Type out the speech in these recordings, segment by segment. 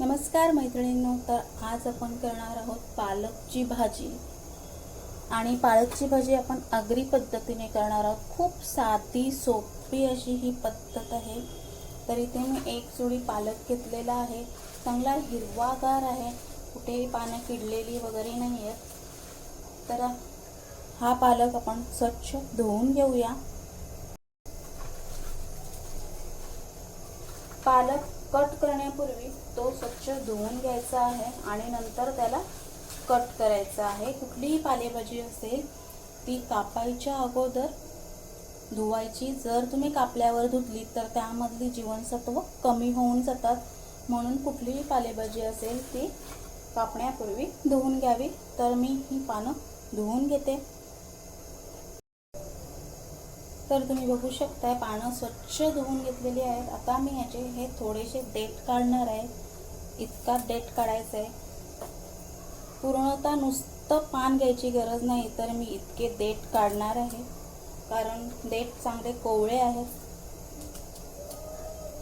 नमस्कार मैत्रिणींनो तर आज आपण करणार आहोत पालकची भाजी. आणि पालकची भाजी आपण आगरी पद्धतीने करणार आहोत. खूप साधी सोपी अशी ही पद्धत आहे. तर इथे मी एक जोडी पालक घेतलेला आहे. चांगला हिरवागार आहे. कुठेही पानं किडलेली वगैरे नाही आहेत तर हा पालक आपण स्वच्छ धुवून घेऊया. पालक कट करण्यापूर्वी तो स्वच्छ धुवून घ्यायचा आहे आणि नंतर त्याला कट करायचा आहे. कुठलीही पालेभाजी असेल ती कापायच्या अगोदर धुवायची. जर तुम्ही कापल्यावर धुतली तर त्यामधली जीवनसत्व कमी होऊन जातात. म्हणून कुठलीही पालेभाजी असेल ती कापण्यापूर्वी धुवून घ्यावी. तर मी ही पानं धुवून घेते. तर तुम्ही बघू शकताय पानं स्वच्छ धुवून घेतलेली आहेत. आता मी ह्याचे हे थोडेसे देठ काढणार आहे. इतका देठ काढायचा आहे. पूर्णतः नुसतं पान घ्यायची गरज नाही तर मी इतके देठ काढणार आहे. कारण देठ चांगले कोवळे आहेत.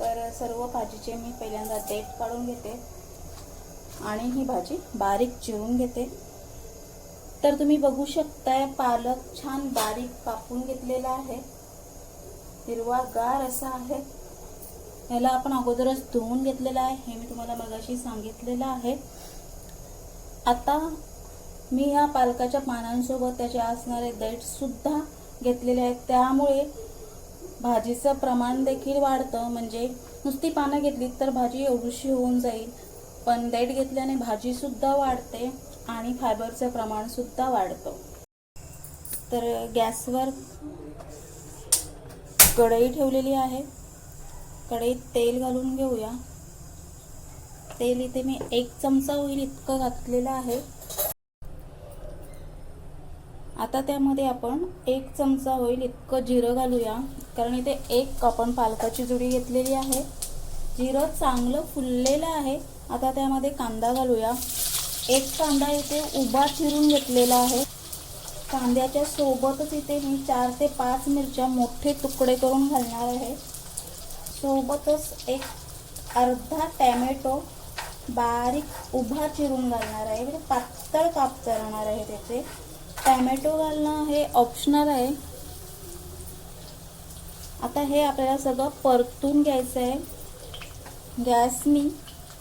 तर सर्व भाजीचे मी पहिल्यांदा देठ काढून घेते. आणि ही भाजी बारीक चिरून घेते. तर तुम्ही बघू शकताय पालक छान बारीक कापून घेतलेला आहे. हिरवागार असा आहे. याला आपण अगोदरच धुवून घेतलेला आहे. हे मी तुम्हाला मगाशी सांगितलेलं आहे. आता मी ह्या पालकाच्या पानांसोबत त्याचे असणारे दैटसुद्धा घेतलेले आहेत. त्यामुळे भाजीचं प्रमाण देखील वाढतं. म्हणजे नुसती पानं घेतली तर भाजी एवढीशी होऊन जाईल. पण देठ घेतल्याने भाजीसुद्धा वाढते आणि फायबरचं प्रमाणसुद्धा वाढतं. तर गॅसवर कढई ठेवलेली आहे. कढईत तेल घालून घेऊया. तेल इथे मी एक चमचा होईल इतकं घातलेलं आहे. आता त्यामध्ये आपण एक चमचा होईल इतकं जिरं घालूया कारण इथे एक आपण पालकाची जुडी घेतलेली आहे. जिरं चांगलं फुललेलं आहे. आता त्यामध्ये कांदा घालूया. एक कांदा इथे उभा चिरून घेतलेला आहे. कांद्याच्या सोबतच इथे मी चार ते पाच मिरच्या मोठे तुकडे करून घालणार आहे. सोबतच एक अर्धा टॅमॅटो बारीक उभा चिरून घालणार आहे. म्हणजे पातळ काप करणार आहे त्याचे. टॅमॅटो घालणं हे ऑप्शनल आहे. आता हे आपल्याला सगळं परतून घ्यायचं आहे. गॅस मी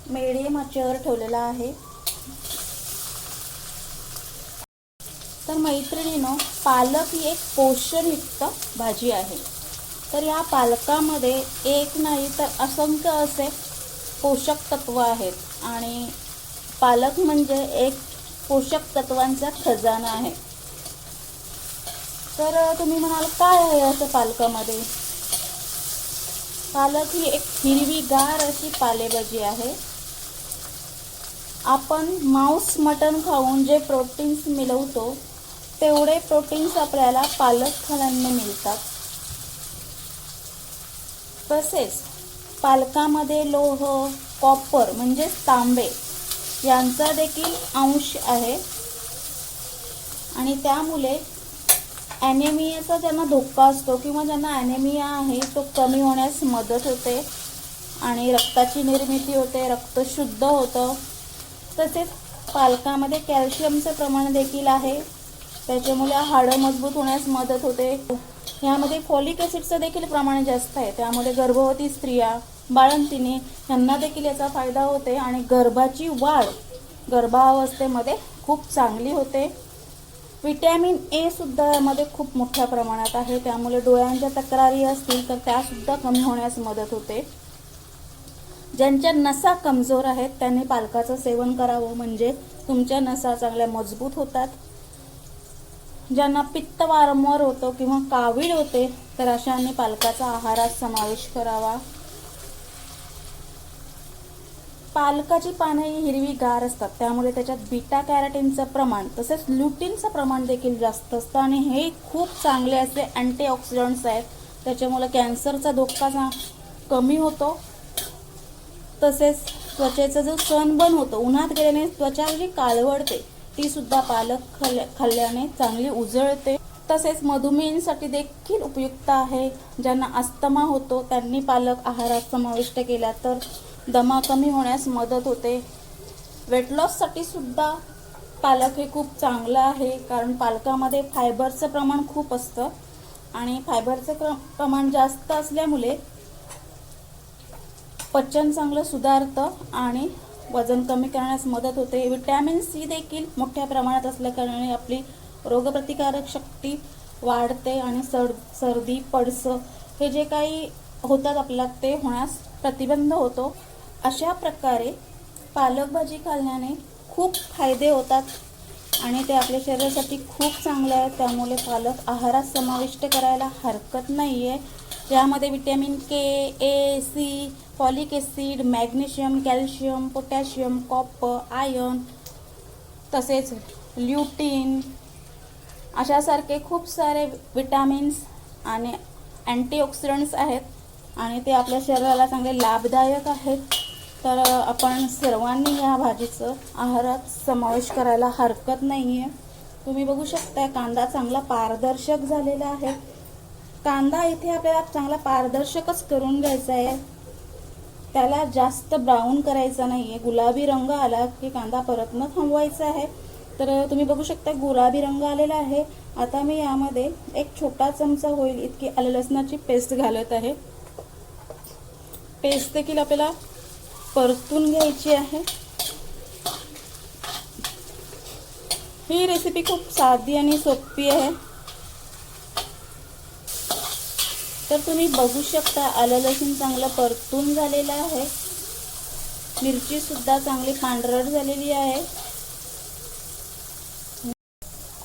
मिडियम आचेवर ठेवलेला आहे तर मैत्रिणीनं पालक ही एक पोषणयुक्त भाजी आहे. तर या पालकामध्ये एक नाही तर असंख्य असे पोषक तत्व आहेत. आणि पालक म्हणजे एक पोषक तत्वांचा खजाना आहे. तर तुम्ही म्हणाल काय आहे असं पालकामध्ये? पालक ही एक हिरवीगार अशी पालेभाजी आहे. आपण मांस मटण खाऊन जे प्रोटीन्स मिळवतो तेवढे प्रोटीन्स आपल्याला पालक फळांना मिळतात. तसेच पालकामध्ये लोह कॉपर म्हणजेच तांबे यांचा देखील अंश आहे. आणि त्यामुळे ॲनेमियाचा ज्यांना धोका असतो किंवा ज्यांना ॲनेमिया आहे तो कमी होण्यास मदत होते आणि रक्ताची निर्मिती होते रक्त शुद्ध होतं. तसेच पालकामध्ये कॅल्शियमचं प्रमाण देखील आहे. त्याच्यामुळे हाडं मजबूत होण्यास मदत होते. यामध्ये फॉलिक ॲसिडचं देखील प्रमाण जास्त आहे. त्यामध्ये गर्भवती स्त्रिया बाळंतिनी यांना देखील याचा फायदा होते आणि गर्भाची वाढ गर्भावस्थेमध्ये खूप चांगली होते. विटॅमिन ए सुद्धा यामध्ये खूप मोठ्या प्रमाणात आहे. त्यामुळे डोळ्यांच्या तक्रारी असतील तर त्यासुद्धा कमी होण्यास मदत होते. ज्यांच्या नसा कमजोर आहेत त्यांनी पालकाचं सेवन करावं. म्हणजे तुमच्या नसा चांगल्या मजबूत होतात. ज्यांना पित्त वारंवार होतो किंवा कावीळ होते तर अशांनी पालकाचा आहारात समावेश करावा. पालकाची पाने ही हिरवी गार असतात. त्यामुळे त्याच्यात बीटा कॅरेटिनचं प्रमाण तसेच ल्युटिनचं प्रमाण देखील जास्त असतं आणि हे खूप चांगले असे अँटीऑक्सिडंट्स आहेत. त्याच्यामुळे कॅन्सरचा धोका कमी होतो. तसेच त्वचेचा जो सनबर्न होतो उन्हात गेल्याने त्वचा जी काळवडते ती सुद्धा पालक खाल्ल्या खाल्ल्याने चांगली उजळते. तसेच मधुमेहींसाठी देखील उपयुक्त आहे. ज्यांना अस्थमा होतो त्यांनी पालक आहारात समाविष्ट केला तर दमा कमी होण्यास मदत होते. वेट लॉससाठी सुद्धा पालक हे खूप चांगलं आहे कारण पालकामध्ये फायबरचं प्रमाण खूप असतं आणि फायबरचं क्र- प्रमाण जास्त असल्यामुळे पचन चांगलं सुधारतं आणि वजन कमी करण्यास मदत होते. विटॅमिन सी देखील मोठ्या प्रमाणात असल्याकारणाने आपली रोगप्रतिकारक शक्ती वाढते आणि सर सर्दी पडसं हे जे काही होतात आपल्याला ते होण्यास प्रतिबंध होतो. अशा प्रकारे पालक भाजी खाल्ल्याने खूप फायदे होतात आणि ते आपल्या शरीरासाठी खूप चांगलं आहे त्यामुळे पालक आहारात समाविष्ट करायला हरकत नाही आहे यामध्ये vitamin K A C folic acid magnesium calcium potassium copper iron तसेच ल्युटीन अशासारखे खूप सारे विटॅमिन्स आणि अँटीऑक्सिडंट्स आहेत. आणि ते आपल्या शरीराला चांगले लाभदायक आहेत. तर आपण सर्वांनी या भाजीचं आहारात समावेश करायला हरकत नाही आहे तुम्ही बघू शकता कांदा चांगला पारदर्शक झालेला आहे. कांदा इथे आपल्याला चांगला पारदर्शकच करून घ्यायचा आहे. त्याला जास्त ब्राऊन करायचा नाही आहे गुलाबी रंग आला की कांदा परत न थांबवायचा आहे. तर तुम्ही बघू शकता गुलाबी रंग आलेला आहे. आता मी यामध्ये एक छोटा चमचा होईल इतकी आलं लसणाची पेस्ट घालत आहे. पेस्ट देखील आपल्याला परतून घ्यायची आहे. ही रेसिपी खूप साधी आणि सोपी आहे. तर तुम्ही बघू शकता आलं लसूण चांगलं परतून झालेलं आहे. मिरचीसुद्धा चांगली पांढरट झालेली आहे.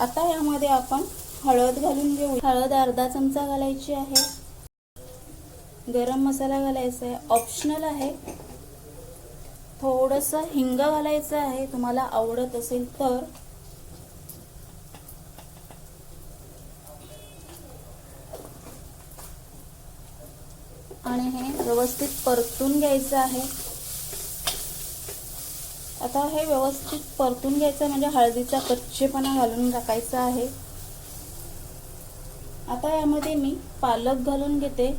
आता यामध्ये आपण हळद घालून घेऊ. हळद अर्धा चमचा घालायची आहे. गरम मसाला घालायचा आहे. ऑप्शनल आहे. थोडंसं हिंग घालायचं आहे. तुम्हाला आवडत असेल तर. आणि हे व्यवस्थित परतून घ्यायचं आहे. आता हे व्यवस्थित परतून घ्यायचं म्हणजे हळदीचा कच्चेपणा घालून टाकायचा आहे. आता यामध्ये मी पालक घालून घेते.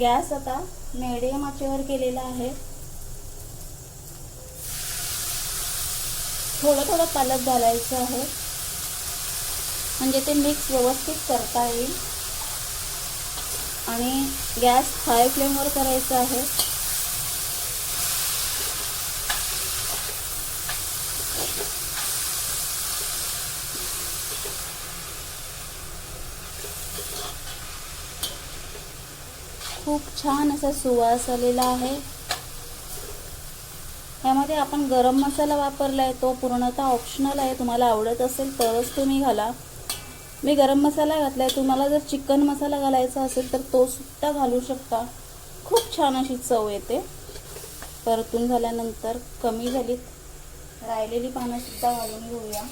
गॅस आता मिडियम आचेवर केलेला आहे. थोडं थोडं पालक घालायचं आहे. म्हणजे ते मिक्स व्यवस्थित करता येईल. आणि गॅस हाय फ्लेमवर करायचा आहे. खूप छान असा सुवास आलेला आहे. यामध्ये आपण गरम मसाला वापरला आहे तो पूर्णतः ऑप्शनल आहे. तुम्हाला आवडत असेल तरच तुम्ही घाला. मी गरम मसाला घातला आहे तुम्हाला जर चिकन मसाला घालायचा असेल तर तो सुद्धा घालू शकता. खूप छान अशी चव येते. परतून झाल्यानंतर कमी झालीत. राहिलेली पानं सुद्धा घालून घेऊया.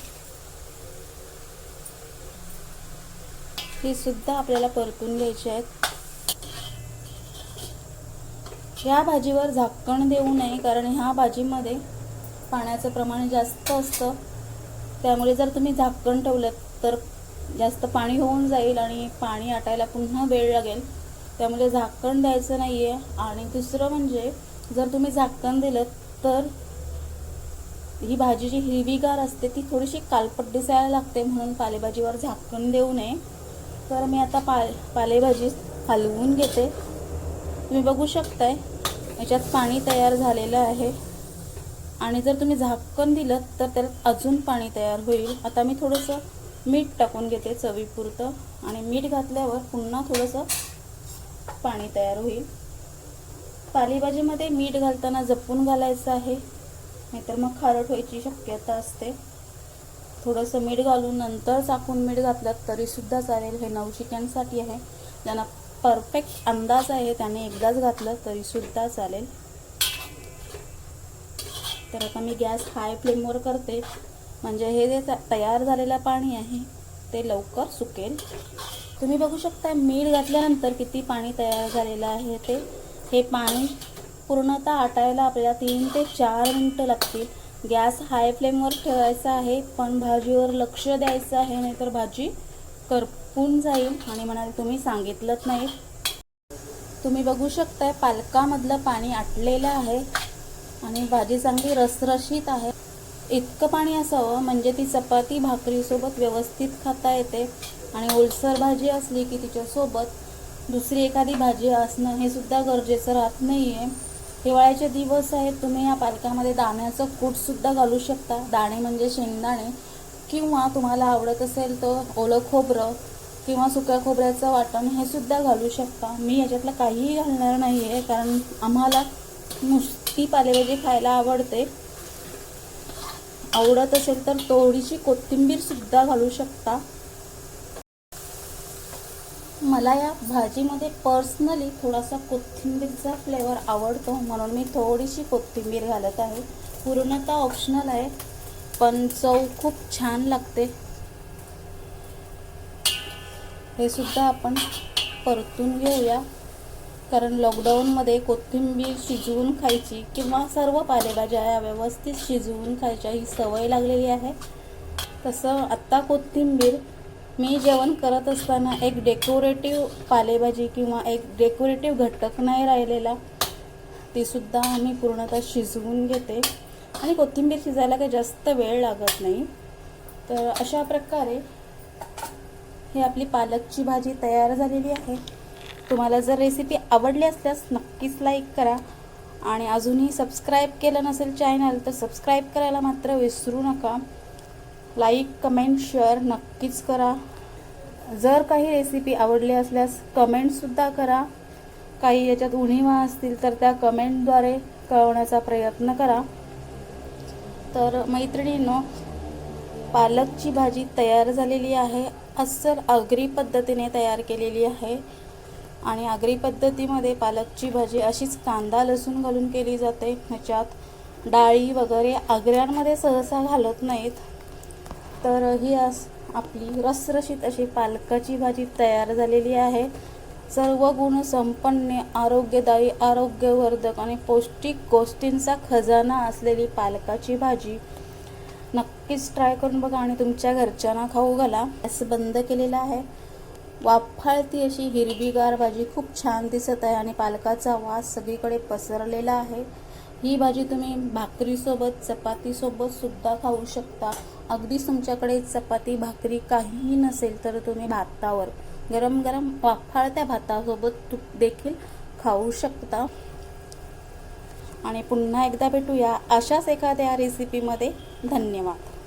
ही सुद्धा आपल्याला परतून घ्यायची आहेत. ह्या भाजीवर झाकण देऊ नये कारण ह्या भाजीमध्ये पाण्याचं प्रमाण जास्त असतं. त्यामुळे जर तुम्ही झाकण ठेवलं तर जास्त पाणी होऊन जाईल आणि पाणी आटायला पुन्हा वेळ लागेल. त्यामुळे झाकण द्यायचं नाही आहे आणि दुसरं म्हणजे जर तुम्ही झाकण दिलं तर ही भाजी जी हिरवीगार असते ती थोडीशी कालपट दिसायला लागते म्हणून पालेभाजीवर झाकण देऊ नये. तर मी आता पा पालेभाजी हलवून घेते. तुम्ही बघू शकताय याच्यात पाणी तयार झालेलं आहे. आणि जर तुम्ही झाकण दिलं तर त्यात अजून पाणी तयार होईल. आता मी थोडंसं मीठ टाकून घेते चवीपुरतं. आणि मीठ घातल्यावर पुन्हा थोडंसं पाणी तयार होईल. पालेभाजीमध्ये मीठ घालताना जपून घालायचं आहे. नाहीतर मग खारट व्हायची शक्यता असते. थोडंसं मीठ घालून नंतर चाकून मीठ घातलं तरीसुद्धा चालेल. हे नवशिक्यांसाठी आहे. ज्यांना परफेक्ट अंदाज आहे त्याने एकदाच घातलं तरीसुद्धा चालेल. तर आता मी गॅस हाय फ्लेमवर करते. म्हणजे हे जे तयार झालेलं पाणी आहे ते लवकर सुकेल. तुम्ही बघू शकता मीठ घातल्यानंतर किती पाणी तयार झालेलं आहे ते. हे पाणी पूर्णतः आटायला आपल्याला तीन ते चार मिनटं लागतील. गॅस हाय फ्लेमवर ठेवायचा आहे पण भाजीवर लक्ष द्यायचं आहे नाहीतर भाजी करपून जाईल आणि म्हणाल तुम्ही सांगितलंच नाही. तुम्ही बघू शकताय पालकामधलं पाणी आटलेलं आहे आणि भाजी चांगली रसरशीत आहे. इतकं पाणी असावं म्हणजे ती चपाती भाकरीसोबत व्यवस्थित खाता येते. आणि ओलसर भाजी असली की तिच्यासोबत दुसरी एखादी भाजी असणं हे सुद्धा गरजेचं राहत नाही आहे हिवाळ्याचे दिवस आहेत तुम्ही या पालकामध्ये दाण्याचं कूटसुद्धा घालू शकता. दाणे म्हणजे शेंगदाणे. किंवा तुम्हाला आवडत असेल तर ओलं खोबरं किंवा सुक्या खोबऱ्याचं वाटण हे सुद्धा घालू शकता. मी याच्यातलं काहीही घालणार नाही आहे कारण आम्हाला नुसती पालेभाजी खायला आवडते. आवडत असेल तर थोडीशी कोथिंबीर सुद्धा घालू शकता. मला या भाजीमध्ये पर्सनली थोडासा कोथिंबीरचा फ्लेवर आवडतो म्हणून मी थोडीशी कोथिंबीर घालत आहे. पूर्णतः ऑप्शनल आहे पण चव खूप छान लागते. हे सुद्धा आपण परतून घेऊया. कारण लॉकडाऊनमध्ये कोथिंबीर शिजवून खायची किंवा सर्व पालेभाज्या ह्या व्यवस्थित शिजवून खायच्या ही सवय लागलेली आहे. तसं आत्ता कोथिंबीर मी जेवण करत असताना एक डेकोरेटिव्ह पालेभाजी किंवा एक डेकोरेटिव्ह घटक नाही राहिलेला तीसुद्धा सुद्धा पूर्णतः शिजवून घेते. आणि कोथिंबीर शिजायला काही जास्त वेळ लागत नाही. तर अशा प्रकारे ही आपली पालकची भाजी तयार झालेली आहे. तुम्हाला जर रेसिपी आवडली असल्यास नक्कीच लाईक करा. आणि अजूनही सबस्क्राईब केलं नसेल चॅनल तर सबस्क्राईब करायला मात्र विसरू नका. लाईक कमेंट शेअर नक्कीच करा. जर काही रेसिपी आवडली असल्यास कमेंटसुद्धा करा. काही याच्यात उणीवा असतील तर त्या कमेंटद्वारे कळवण्याचा प्रयत्न करा. तर मैत्रिणींनो पालकची भाजी तयार झालेली आहे. अस्सल आगरी पद्धतीने तयार केलेली आहे. आणि आगरी पद्धतीमध्ये पालकची भाजी अशीच कांदा लसूण घालून केली जाते. ह्याच्यात डाळी वगैरे आगऱ्यांमध्ये सहसा घालत नाहीत. तर ही अस आपली रसरशीत अशी पालकाची भाजी तयार झालेली आहे. सर्व गुण संपन्न आरोग्यदायी आरोग्यवर्धक आणि पौष्टिक गोष्टींचा खजाना असलेली पालकाची भाजी. नक्कीच ट्राय करून बघा आणि तुमच्या घरच्यांना खाऊ घाला. असं बंद केलेलं आहे. वाफाळती अशी हिरवीगार भाजी खूप छान दिसत आहे आणि पालकाचा वास सगळीकडे पसरलेला आहे. ही भाजी तुम्ही भाकरीसोबत चपातीसोबत सुद्धा खाऊ शकता. अगदीच तुमच्याकडे चपाती भाकरी काहीही नसेल तर तुम्ही भातावर गरम गरम वाफाळत्या भातासोबत तूप देखील खाऊ शकता. आणि पुन्हा एकदा भेटूया अशाच एखाद्या रेसिपीमध्ये धन्यवाद.